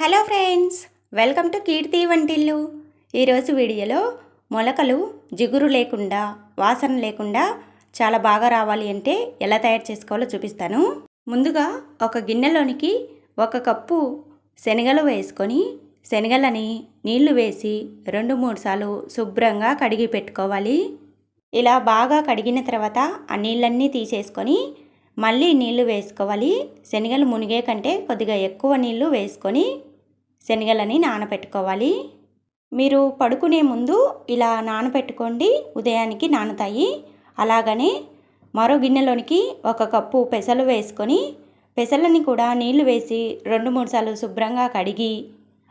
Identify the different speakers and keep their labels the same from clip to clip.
Speaker 1: Hello friends welcome to Keerthi Vantillu. ఈరోజు వీడియోలో మొలకలు జిగురు లేకుండా వాసన లేకుండా చాలా బాగా రావాలి అంటే ఎలా తయారు చేసుకోవాలో చూపిస్తాను. ముందుగా ఒక గిన్నెలోనికి ఒక కప్పు శనగలు వేసుకొని శనగలని నీళ్ళు వేసి రెండు మూడు సార్లు శుభ్రంగా కడిగి పెట్టుకోవాలి. ఇలా బాగా కడిగిన తర్వాత ఆ నీళ్ళన్నీ తీసేసుకొని మళ్ళీ నీళ్ళు వేసుకోవాలి. శనగలు మునిగే కంటే కొద్దిగా ఎక్కువ నీళ్ళు వేసుకొని శనగలని నానబెట్టుకోవాలి మీరు పడుకునే ముందు ఇలా నానబెట్టుకోండి ఉదయానికి నానుతాయి. అలాగనే మరో గిన్నెలోనికి ఒక కప్పు పెసలు వేసుకొని పెసలని కూడా నీళ్ళు వేసి రెండు మూడు సార్లు శుభ్రంగా కడిగి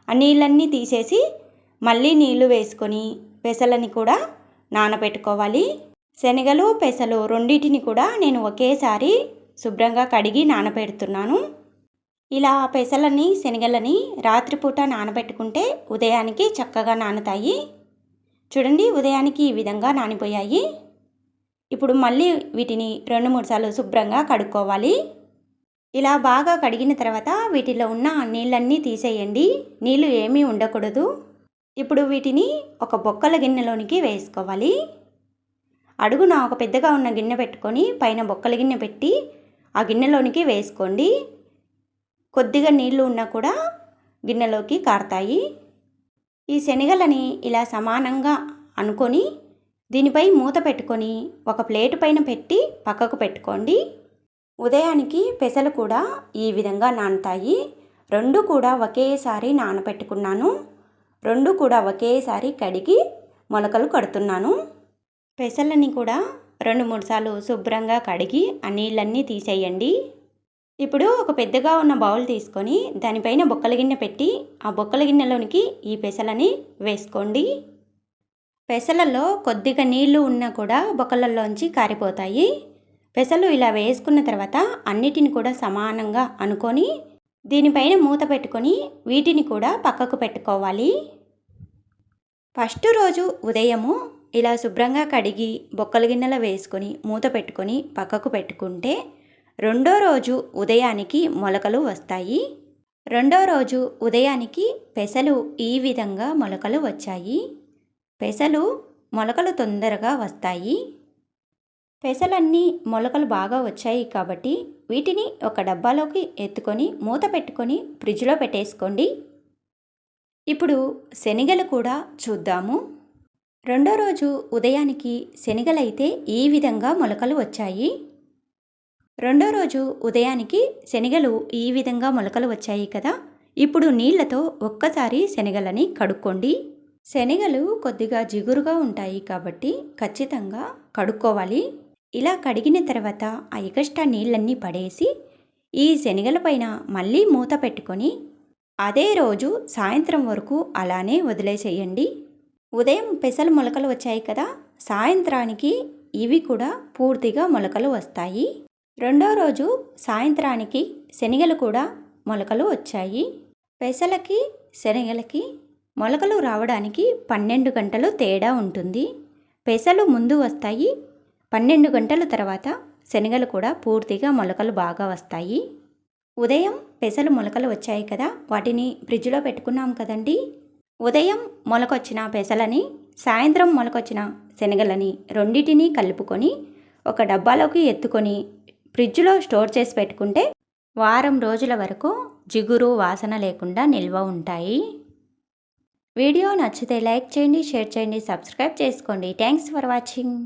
Speaker 1: ఆ నీళ్ళన్నీ తీసేసి మళ్ళీ నీళ్ళు వేసుకొని పెసలని కూడా నానబెట్టుకోవాలి శనగలు పెసలు రెండింటిని కూడా నేను ఒకేసారి శుభ్రంగా కడిగి నానబెడుతున్నాను ఇలా పెసలని శనగలని రాత్రిపూట నానబెట్టుకుంటే ఉదయానికి చక్కగా నానుతాయి. చూడండి ఉదయానికి ఈ విధంగా నానిపోయాయి. ఇప్పుడు మళ్ళీ వీటిని రెండు మూడు సార్లు శుభ్రంగా కడుక్కోవాలి. ఇలా బాగా కడిగిన తర్వాత వీటిలో ఉన్న నీళ్ళన్నీ తీసేయండి. నీళ్ళు ఏమీ ఉండకూడదు. ఇప్పుడు వీటిని ఒక బొక్కల గిన్నెలోనికి వేసుకోవాలి. అడుగున ఒక పెద్దగా ఉన్న గిన్నె పెట్టుకొని పైన బొక్కల గిన్నె పెట్టి ఆ గిన్నెలోనికి వేసుకోండి. కొద్దిగా నీళ్ళు ఉన్నా కూడా గిన్నెలోకి కారుతాయి. ఈ శనగలని ఇలా సమానంగా అనుకొని దీనిపై మూత పెట్టుకొని ఒక ప్లేటు పైన పెట్టి పక్కకు పెట్టుకోండి. ఉదయానికి పెసలు కూడా ఈ విధంగా నానుతాయి. రెండు కూడా ఒకేసారి నానబెట్టుకున్నాను రెండు కూడా ఒకేసారి కడిగి మొలకలు కడుతున్నాను. పెసలని కూడా రెండు మూడు సార్లు శుభ్రంగా కడిగి ఆ నీళ్ళన్నీ తీసేయండి. ఇప్పుడు ఒక పెద్దగా ఉన్న బౌల్ తీసుకొని దానిపైన బొక్కల గిన్నె పెట్టి ఆ బొక్కల గిన్నెలోనికి ఈ పెసలని వేసుకోండి. పెసలలో కొద్దిగా నీళ్ళు ఉన్నా కూడా బొక్కలలోంచి కారిపోతాయి. పెసలు ఇలా వేసుకున్న తర్వాత అన్నిటిని కూడా సమానంగా అనుకొని దీనిపైన మూత పెట్టుకొని వీటిని కూడా పక్కకు పెట్టుకోవాలి. ఫస్ట్ రోజు ఉదయము ఇలా శుభ్రంగా కడిగి బొక్కల గిన్నెలో వేసుకొని మూత పెట్టుకొని పక్కకు పెట్టుకుంటే రెండో రోజు ఉదయానికి మొలకలు వస్తాయి. రెండో రోజు ఉదయానికి పెసలు ఈ విధంగా మొలకలు వచ్చాయి. పెసలు మొలకలు తొందరగా వస్తాయి. పెసలన్నీ మొలకలు బాగా వచ్చాయి కాబట్టి వీటిని ఒక డబ్బాలోకి ఎత్తుకొని మూత పెట్టుకొని ఫ్రిడ్జ్లో పెట్టేసుకోండి. ఇప్పుడు శనగలు కూడా చూద్దాము. రెండో రోజు ఉదయానికి శనగలైతే ఈ విధంగా మొలకలు వచ్చాయి. రెండో రోజు ఉదయానికి శనగలు ఈ విధంగా మొలకలు వచ్చాయి కదా? ఇప్పుడు నీళ్ళతో ఒక్కసారి శనగలని కడుక్కోండి. శనగలు కొద్దిగా జిగురుగా ఉంటాయి కాబట్టి ఖచ్చితంగా కడుక్కోవాలి. ఇలా కడిగిన తర్వాత ఆ ఎగస్ట్రా నీళ్ళన్నీ పడేసి ఈ శనగల పైన మళ్ళీ మూత పెట్టుకొని అదే రోజు సాయంత్రం వరకు అలానే వదిలేసేయండి. ఉదయం పెసలు మొలకలు వచ్చాయి కదా? సాయంత్రానికి ఇవి కూడా పూర్తిగా మొలకలు వస్తాయి. రెండో రోజు సాయంత్రానికి శనగలు కూడా మొలకలు వచ్చాయి. పెసలకి శనగలకి మొలకలు రావడానికి పన్నెండు గంటలు తేడా ఉంటుంది. పెసలు ముందు వస్తాయి పన్నెండు గంటల తర్వాత శనగలు కూడా పూర్తిగా మొలకలు బాగా వస్తాయి. ఉదయం పెసలు మొలకలు వచ్చాయి కదా వాటిని ఫ్రిడ్జ్లో పెట్టుకున్నాం కదండి. ఉదయం మొలకొచ్చిన పెసలని సాయంత్రం మొలకొచ్చిన శనగలని రెండింటినీ కలుపుకొని ఒక డబ్బాలోకి ఎత్తుకొని ఫ్రిడ్జ్లో స్టోర్ చేసి పెట్టుకుంటే వారం రోజుల వరకు జిగురు వాసన లేకుండా నిల్వ ఉంటాయి. వీడియో నచ్చితే లైక్ చేయండి షేర్ చేయండి సబ్స్క్రైబ్ చేసుకోండి. Thanks for watching.